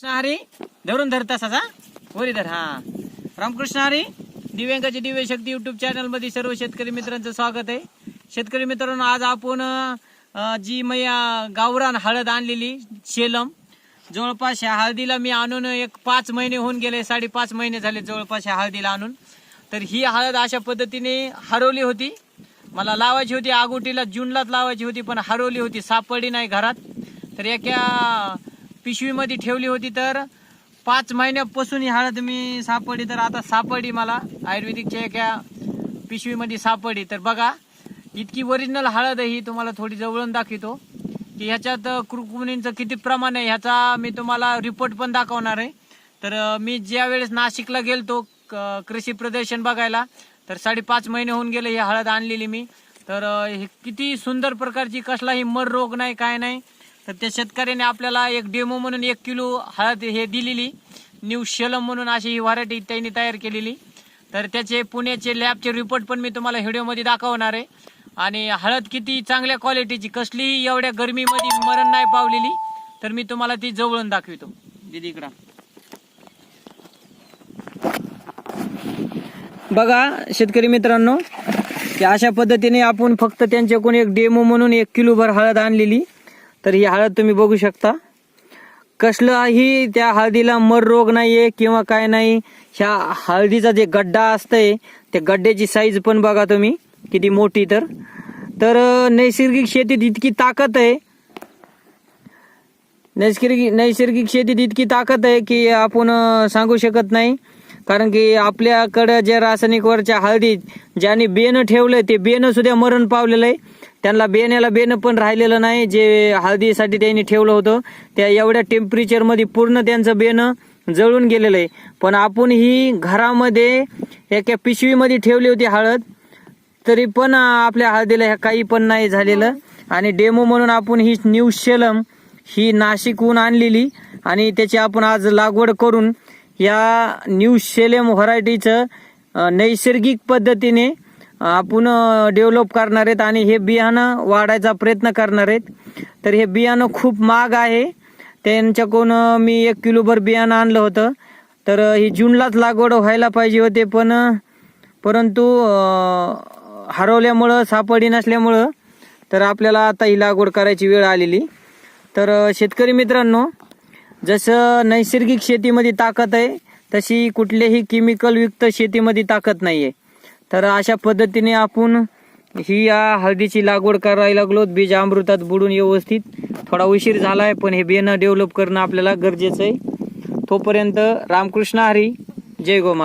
कृष्ण हरी धरून धर तसाच हा? वरी धर हा. रामकृष्ण हरी दिव्यांगाची दिव्य शक्ती युट्यूब चॅनलमध्ये सर्व शेतकरी मित्रांचं स्वागत आहे. शेतकरी मित्रांनो आज आपण जी मैया गावरान हळद आणलेली शेलम जवळपास ह्या हळदीला मी आणून एक पाच महिने होऊन गेले साडेपाच महिने झाले जवळपास ह्या हळदीला आणून. तर ही हळद अशा पद्धतीने हरवली होती. मला लावायची होती आगोटीला जूनलाच लावायची होती पण हरवली होती सापडली नाही घरात. तर एका पिशवीमध्ये ठेवली होती तर पाच महिन्यापासून ही हळद मी सापडली. तर आता सापडली मला. आयुर्वेदिकच्या एका पिशवीमध्ये सापडली. तर बघा इतकी ओरिजिनल हळद ही तुम्हाला थोडी जवळून दाखवतो. की ह्याच्यात कुरकुनींचं किती प्रमाण आहे ह्याचा मी तुम्हाला रिपोर्ट पण दाखवणार आहे. तर मी ज्या वेळेस नाशिकला गेलतो क- कृषी प्रदर्शन बघायला तर साडेपाच महिने होऊन गेले ही हळद आणलेली मी. तर हे किती सुंदर प्रकारची कसलाही मर रोग नाही काय नाही. तर त्या शेतकऱ्याने आपल्याला एक डेमो म्हणून एक किलो हळद हे दिलेली न्यू शलम म्हणून अशी ही व्हरायटी त्यांनी तयार केलेली. तर त्याचे पुण्याचे लॅबचे रिपोर्ट पण मी तुम्हाला व्हिडिओमध्ये दाखवणार आहे. आणि हळद किती चांगल्या क्वालिटीची कसलीही एवढ्या गरमीमध्ये मरण नाही पावलेली. तर मी तुम्हाला ती जवळून दाखवितो. दिदी इकडं. बघा शेतकरी मित्रांनो की अशा पद्धतीने आपण फक्त त्यांच्याकडून एक डेमो म्हणून एक किलोभर हळद आणलेली. तर ही हळद तुम्ही बघू शकता. कसलाही त्या हळदीला मर रोग नाहीये किंवा काय नाही ह्या हळदीचा जे गड्डा असतंय त्या गड्ड्याची साईज पण बघा तुम्ही किती मोठी तर. तर नैसर्गिक शेतीत इतकी ताकद आहे. नैसर्गिक नैसर्गिक शेतीत इतकी ताकद आहे की आपण सांगू शकत नाही. कारण की आपल्याकडं जे रासायनिकवरच्या हळदीत ज्यांनी बेनं ठेवलंय ते बेनं सुद्धा मरण पावलेलं आहे. त्यांना बेण्याला बेनं पण राहिलेलं नाही. जे हळदीसाठी त्यांनी ठेवलं होतं त्या एवढ्या टेम्परेचरमध्ये पूर्ण त्यांचं बेणं जळून गेलेलं आहे. पण आपण ही घरामध्ये एका पिशवीमध्ये ठेवली होती हळद तरी पण आपल्या हळदीला ह्या काही पण नाही झालेलं. आणि डेमो म्हणून आपण ही न्यू शेलम ही नाशिकहून आणलेली. आणि त्याची आपण आज लागवड करून या न्यू शेलम व्हरायटीचं नैसर्गिक पद्धतीने आपण डेव्हलप करणार आहेत आणि हे बियाणं वाढायचा प्रयत्न करणार आहेत. तर हे बियाणं खूप महाग आहे. त्यांच्याकडून मी एक किलोभर बियाणं आणलं होतं. तर ही जूनलाच लागवड व्हायला पाहिजे होते पण परंतु हरवल्यामुळं सापडी नसल्यामुळं तर आपल्याला आता ही लागवड करायची वेळ आलेली. तर शेतकरी मित्रांनो जसं नैसर्गिक शेतीमध्ये ताकद आहे तशी कुठल्याही केमिकलयुक्त शेतीमध्ये ताकद नाही आहे तर अशा पद्धतीने आपण ही या हळदीची लागवड करायला लागलो. बीज अमृतात बुडून व्यवस्थित थोडा उशीर झाला आहे पण हे बियाणं डेव्हलप करणं आपल्याला गरजेचं आहे. तोपर्यंत रामकृष्ण हरी जय गोमा